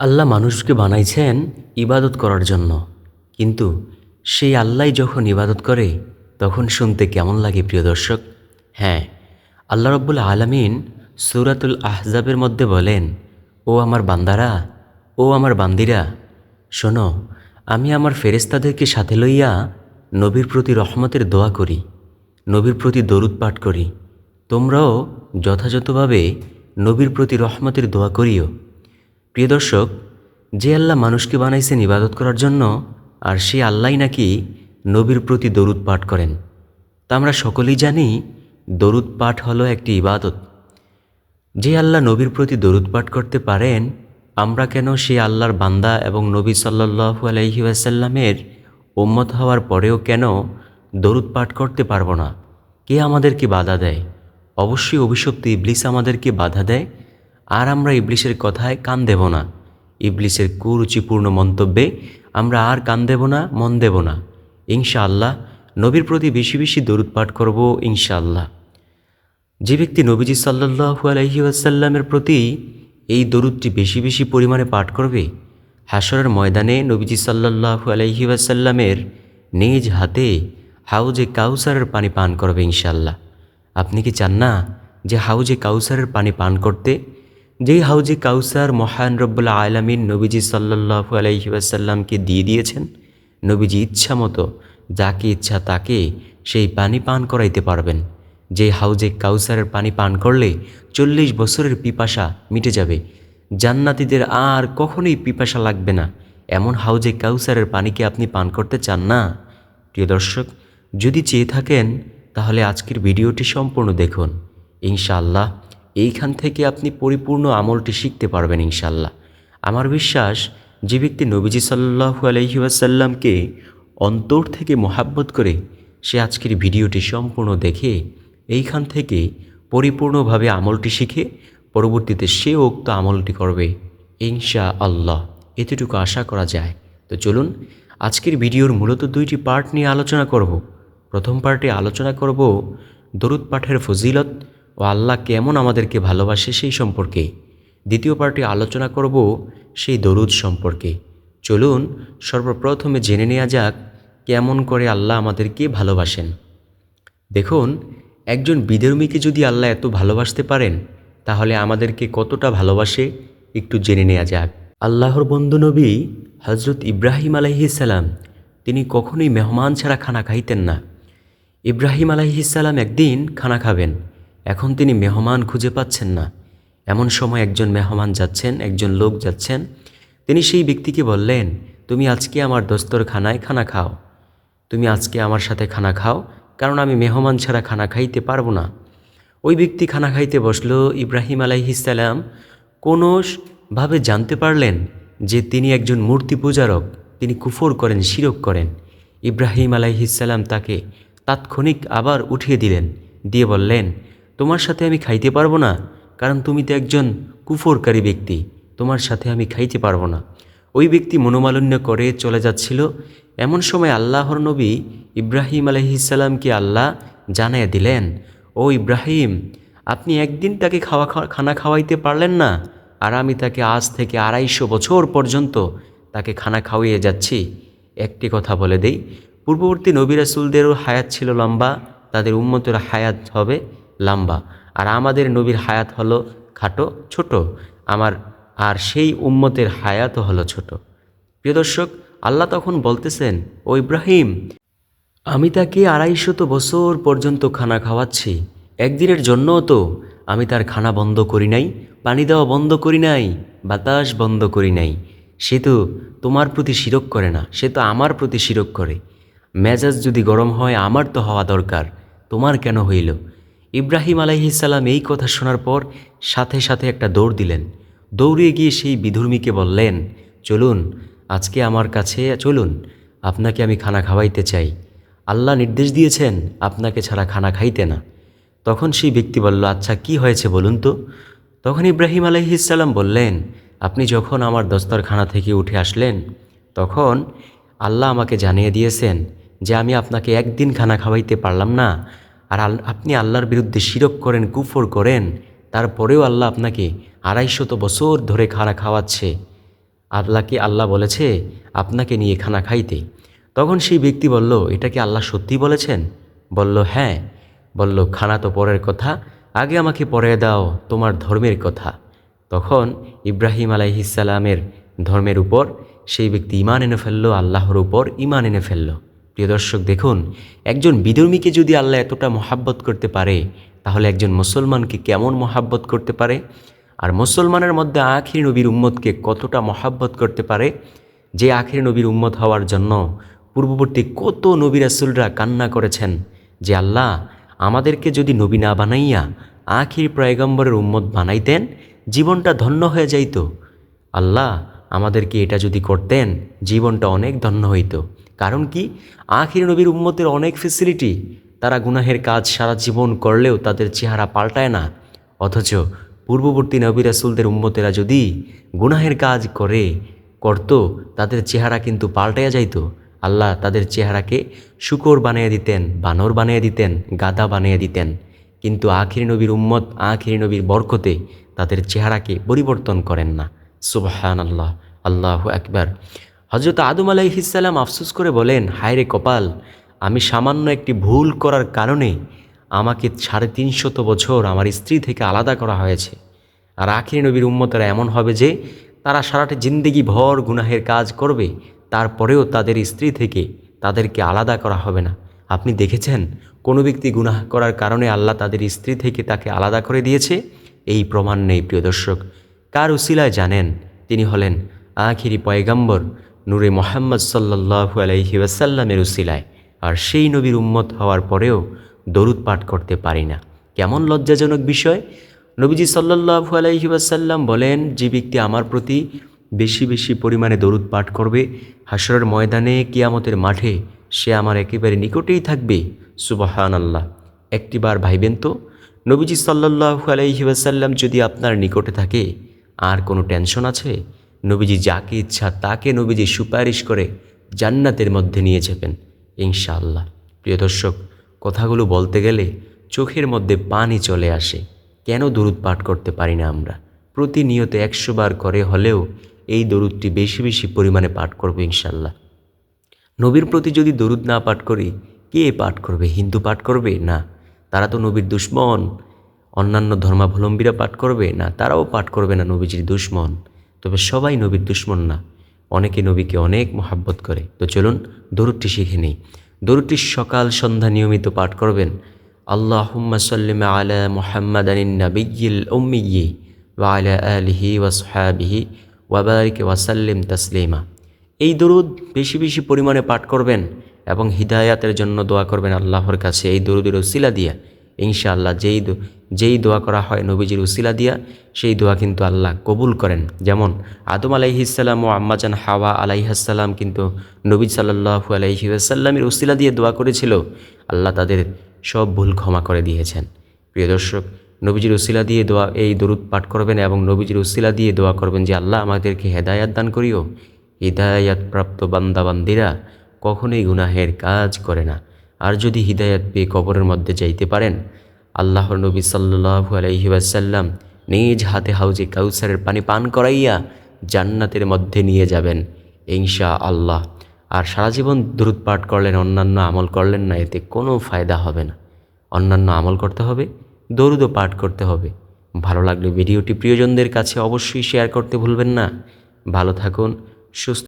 আল্লাহ মানুষকে বানাইছেন ইবাদত করার জন্য। কিন্তু সেই আল্লাহ যখন ইবাদত করে, তখন শুনতে কেমন লাগে প্রিয় দর্শক? হ্যাঁ আল্লাহ রব্বুল আলমিন সুরাতুল আহজাবের মধ্যে বলেন, ও আমার বান্দারা, ও আমার বান্দিরা, শোনো, আমি আমার ফেরেস্তাদেরকে সাথে লইয়া নবীর প্রতি রহমতের দোয়া করি, নবীর প্রতি দরুদ পাঠ করি। তোমরাও যথাযথভাবে নবীর প্রতি রহমতের দোয়া করিও। প্রিয় দর্শক, যে আল্লাহ মানুষকে বানাইছেন ইবাদত করার জন্য, আর সেই আল্লাহ নাকি নবীর প্রতি দরুদ পাঠ করেন। তা আমরা সকলেই জানি, দরুদ পাঠ হলো একটি ইবাদত। যে আল্লাহ নবীর প্রতি দরুদ পাঠ করতে পারেন, আমরা কেন সেই আল্লাহর বান্দা এবং নবী সাল্লাহু আলহি আসাল্লামের উম্মত হওয়ার পরেও কেন দরুদ পাঠ করতে পারব না? কে আমাদেরকে বাধা দেয়? অবশ্যই অভিশপ্ত ইবলিস আমাদেরকে বাধা দেয়। আর আমরা ইবলিশের কথায় কান দেব না। ইবলিসের কুরুচিপূর্ণ মন্তব্যে আমরা আর কান দেব না, মন দেব না। ইনশাআল্লাহ, নবীর প্রতি বেশি বেশি দরুদ পাঠ করব ইনশাআল্লাহ। যে ব্যক্তি নবীজি সাল্লাহু আলহি আসাল্লামের প্রতি এই দরুদটি বেশি বেশি পরিমাণে পাঠ করবে হাসরের ময়দানে নবীজি সাল্লাহু আলহি আসাল্লামের নিজ হাতে হাউজে কাউসারের পানি পান করবে ইনশাল্লাহ আপনি কি চান না যে হাউজে কাউসারের পানি পান করতে যেই হাউজে কাউসার মহান রব্বুল্লা আলমিন নবীজি সাল্লাহু আলহি আসাল্লামকে দিয়ে দিয়েছেন, নবীজি ইচ্ছা মতো যাকে ইচ্ছা তাকে সেই পানি পান করাইতে পারবেন। যে হাউজে কাউসারের পানি পান করলে চল্লিশ বছরের পিপাসা মিটে যাবে। জান্নাতিদের আর কখনোই পিপাসা লাগবে না। এমন হাউজে কাউসারের পানিকে আপনি পান করতে চান না? প্রিয় দর্শক, যদি চেয়ে থাকেন, তাহলে আজকের ভিডিওটি সম্পূর্ণ দেখুন। ইনশাআল্লাহ এইখান থেকে আপনি পরিপূর্ণ আমলটি শিখতে পারবেন ইনশাল্লাহ আমার বিশ্বাস, যে ব্যক্তি নবীজি সাল্লাহু আলহি আসাল্লামকে অন্তর থেকে মোহাব্বত করে সে আজকের ভিডিওটি সম্পূর্ণ দেখে, এইখান থেকে পরিপূর্ণভাবে আমলটি শিখে, পরবর্তীতে সে উক্ত আমলটি করবে ইনশা আল্লাহ এতটুকু আশা করা যায়। তো চলুন, আজকের ভিডিওর মূলত দুইটি পার্ট নিয়ে আলোচনা করব। প্রথম পার্টে আলোচনা করব দরুদ পাঠের ফজিলত ও আল্লাহ কেমন আমাদেরকে ভালোবাসে সেই সম্পর্কে। দ্বিতীয় পার্টি আলোচনা করব সেই দরুদ সম্পর্কে। চলুন সর্বপ্রথমে জেনে নেওয়া যাক কেমন করে আল্লাহ আমাদেরকে ভালোবাসেন। দেখুন, একজন বিধর্মীকে যদি আল্লাহ এত ভালোবাসতে পারেন, তাহলে আমাদেরকে কতটা ভালোবাসে একটু জেনে নেওয়া যাক। আল্লাহর বন্ধু নবী হজরত ইব্রাহিম আলাইহিসাল্লাম তিনি কখনোই মেহমান ছাড়া খানা খাইতেন না। ইব্রাহিম আলাইহিসাল্লাম একদিন খানা খাবেন। এখন তিনি মেহমান খুঁজে পাচ্ছেন না। এমন সময় একজন মেহমান যাচ্ছেন, একজন লোক যাচ্ছেন। তিনি সেই ব্যক্তিকে বললেন, তুমি আজকে আমার দস্তরখানায় খানা খাও। তুমি আজকে আমার সাথে খানা খাও, কারণ আমি মেহমান ছাড়া খানা খাইতে পারব না। ওই ব্যক্তি খানা খাইতে বসল। ইব্রাহিম আলাইহিসাল্লাম কোনোভাবে জানতে পারলেন যে তিনি একজন মূর্তি পূজারক। তিনি কুফর করেন, শিরক করেন। ইব্রাহিম আলাইহিসাল্লাম তাকে তাৎক্ষণিক আবার উঠিয়ে দিলেন। দিয়ে বললেন তোমার সাথে আমি খাইতে পারব না, কারণ তুমি তো একজন কুফরকারী ব্যক্তি, তোমার সাথে আমি খাইতে পারব না। ওই ব্যক্তি মনোমালিন্য করে চলে যাচ্ছিল। এমন সময় আল্লাহর নবী ইব্রাহিম আলহিসাল্লামকে আল্লাহ জানিয়ে দিলেন, ও ইব্রাহিম, আপনি একদিন তাকে খাওয়া খানা খাওয়াইতে পারলেন না, আর আমি তাকে আজ থেকে আড়াইশো বছর পর্যন্ত তাকে খানা খাওয়িয়ে যাচ্ছি। একটি কথা বলে দেই, পূর্ববর্তী নবী রাসুলদেরও হায়াত ছিল লম্বা, তাদের উন্মতের হায়াত হবে। লম্বা। আর আমাদের নবীর হায়াত হলো খাটো, ছোট। আমার, আর সেই উম্মতের হায়াতও হলো ছোট। প্রিয় দর্শক, আল্লাহ তখন বলতেছেন, ও ইব্রাহিম, আমি তাকে আড়াইশত বছর পর্যন্ত খানা খাওয়াচ্ছি। একদিনের জন্যও তো আমি তার খানা বন্ধ করি নাই, পানি দেওয়া বন্ধ করি নাই, বাতাস বন্ধ করি নাই। সে তো তোমার প্রতি শিরক করে না, সে তো আমার প্রতি শিরক করে। মেজাজ যদি গরম হয়, আমার তো হওয়া দরকার। তোমার কেন হইল? ইব্রাহিম আলাইহিসাল্লাম এই কথা শোনার পর সাথে সাথে একটা দৌড় দিলেন। দৌড়ে গিয়ে সেই বিধর্মীকে বললেন, চলুন, আজকে আমার কাছে, চলুন, আপনাকে আমি খানা খাওয়াইতে চাই। আল্লাহ নির্দেশ দিয়েছেন, আপনাকে ছাড়া খানা খাইতে না। তখন সেই ব্যক্তি বলল আচ্ছা কি হয়েছে বলুন তো? তখন ইব্রাহিম আলহিসাল্লাম বললেন, আপনি যখন আমার দস্তরখানা থেকে উঠে আসলেন, তখন আল্লাহ আমাকে জানিয়ে দিয়েছেন যে আমি আপনাকে একদিন খানা খাওয়াইতে পারলাম না। আর আপনি আল্লাহর বিরুদ্ধে শিরক করেন, কুফর করেন, তারপরেও আল্লাহ আপনাকে আড়াইশত বছর ধরে খানা খাওয়াচ্ছে। আল্লাহকে আল্লাহ বলেছে, আপনাকে নিয়ে খানা খাইতে। তখন সেই ব্যক্তি বলল, এটা কি আল্লাহ সত্যি বলেছেন? বলল হ্যাঁ। বলল, খানা তো পরের কথা, আগে আমাকে পরে দাও, তোমার ধর্মের কথা। তখন ইব্রাহিম আলাইহিসালামের ধর্মের উপর সেই ব্যক্তি ইমান এনে ফেলল, আল্লাহর উপর ইমান এনে ফেলল। প্রিয় দর্শক, দেখুন, একজন বিধর্মীকে যদি আল্লাহ এতটা মহাব্বত করতে পারে, তাহলে একজন মুসলমানকে কেমন মহাব্বত করতে পারে? আর মুসলমানের মধ্যে আখির নবীর উম্মতকে কতটা মহাব্বত করতে পারে? যে আখির নবীর উম্মত হওয়ার জন্য পূর্ববর্তী কত নবী রাসুলরা কান্না করেছেন যে, আল্লাহ, আমাদেরকে যদি নবী না বানাইয়া আখির পয়গম্বরের উম্মত বানাইতেন, জীবনটা ধন্য হয়ে যাইত। আল্লাহ, আমাদেরকে এটা যদি করতেন, জীবনটা অনেক ধন্য হইতো। কারণ কি? আখির নবীর উম্মতের অনেক ফেসিলিটি তারা গুনাহের কাজ সারা জীবন করলেও তাদের চেহারা পাল্টায় না। অথচ পূর্ববর্তী নবী রাসুলদের উম্মতেরা যদি গুনাহের কাজ করে, করত, তাদের চেহারা কিন্তু পাল্টাইয়া যাইত। আল্লাহ তাদের চেহারাকে শুকর বানিয়ে দিতেন, বানর বানিয়ে দিতেন গাদা বানিয়ে দিতেন। কিন্তু আখির নবীর উম্মত, আখির নবীর বরকতে তাদের চেহারাকে পরিবর্তন করেন না। সুবহান আল্লাহ আল্লাহ একবার হজরত আদম আলাইহিসাল্লাম আফসুস করে বলেন হায়রে কপাল, আমি সামান্য একটি ভুল করার কারণে আমাকে সাড়ে তিনশত বছর আমার স্ত্রী থেকে আলাদা করা হয়েছে। আর আখির নবীর উম্মতেরা এমন হবে যে, তারা সারাটা জিন্দেগি ভর গুনাহের কাজ করবে, তারপরেও তাদের স্ত্রী থেকে তাদেরকে আলাদা করা হবে না। আপনি দেখেছেন, কোনো ব্যক্তি গুনাহ করার কারণে আল্লাহ তাদের স্ত্রী থেকে তাকে আলাদা করে দিয়েছে? এই প্রমাণ নেই, প্রিয় দর্শক। কার উসিলায় জানেন, তিনি হলেন আখিরি পয়গাম্বর নূরে মোহাম্মদ সাল্লাহু আলাইহি ওয়াসাল্লামের উসিলায়। আর সেই নবীর উম্মত হওয়ার পরেও দরুদ পাঠ করতে পারি না। কেমন লজ্জাজনক বিষয়? নবীজি সাল্লাহু আলাইহি ওয়াসাল্লাম বলেন, যে ব্যক্তি আমার প্রতি বেশি বেশি পরিমাণে দরুদ পাঠ করবে হাসরের ময়দানে, কিয়ামতের মাঠে, সে আমার একেবারে নিকটেই থাকবে। সুবহান আল্লাহ একটিবার ভাইবেন তো, নবীজি সাল্লাহু আলাইহি ওয়াসাল্লাম যদি আপনার নিকটে থাকে, আর কোনো টেনশন আছে? নবীজি যাকে ইচ্ছা তাকে নবীজি সুপারিশ করে জান্নাতের মধ্যে নিয়ে যাবেন, ইনশাআল্লাহ। প্রিয় দর্শক, কথাগুলো বলতে গেলে চোখের মধ্যে পানি চলে আসে। কেন দরুদ পাঠ করতে পারি না আমরা? প্রতিনিয়ত একশো বার করে হলেও এই দরুদটি বেশি বেশি পরিমাণে পাঠ করব ইনশাল্লাহ নবীর প্রতি যদি দরুদ না পাঠ করি, কে পাঠ করবে? হিন্দু পাঠ করবে? না। তারা তো নবীর দুশ্মন। অন্যান্য ধর্মাবলম্বীরা পাঠ করবে? না, তারাও পাঠ করবে না নবীজির দুশ্মন। তবে সবাই নবীর দুশ্মন না। অনেকে নবীকে অনেক মহাব্বত করে। তো চলুন, দরুদটি শিখে নিই। দরুদটি সকাল সন্ধ্যা নিয়মিত পাঠ করবেন। আল্লাহুম্মা সাল্লিম আলা মুহাম্মাদ আনিন নাবিয়্যিল উম্মিয়্যি ওয়া আলা আলিহি ওয়াসহাবিহি ওয়াবারিক ওয়াসাল্লিম তাসলিমা। এই দরুদ বেশি বেশি পরিমাণে পাঠ করবেন এবং হিদায়াতের জন্য দোয়া করবেন আল্লাহর কাছে। এই দরুদের উসিলা দিয়া ইনশাআল্লাহ যেই যেই দোয়া করা হয় নবীজির উসিলা দিয়া, সেই দোয়া কিন্তু আল্লাহ কবুল করেন। যেমন আদম আলাইহিসাল্লাম ও আম্মাজান হাওয়া আলাইহাসাল্লাম কিন্তু নবী সাল্লাহু আলাইহি আসাল্লামের উসিলা দিয়ে দোয়া করেছিল, আল্লাহ তাদের সব ভুল ক্ষমা করে দিয়েছেন। প্রিয় দর্শক, নবীজির উসিলা দিয়ে দোয়া, এই দরুদ পাঠ করবেন এবং নবীজির উসিলা দিয়ে দোয়া করবেন যে, আল্লাহ আমাদেরকে হেদায়াত দান করিও। হিদায়াত প্রাপ্ত বান্দাবান্দিরা কখনোই গুনাহের কাজ করে না। আর যদি হিদায়াত পেয়ে কবরের মধ্যে যাইতে পারেন, আল্লাহর নবী সাল্লাহু আলাইহি ওয়াসাল্লাম নিজ হাতে হাউজে কাউসারের পানি পান করাইয়া জান্নাতের মধ্যে নিয়ে যাবেন ইনশা আল্লাহ আর সারা জীবন দ্রুত পাঠ করলেন, অন্যান্য আমল করলেন না, এতে কোনো ফায়দা হবে না। অন্যান্য আমল করতে হবে, দরুদও পাঠ করতে হবে। ভালো লাগলে ভিডিওটি প্রিয়জনদের কাছে অবশ্যই শেয়ার করতে ভুলবেন না। ভালো থাকুন, সুস্থ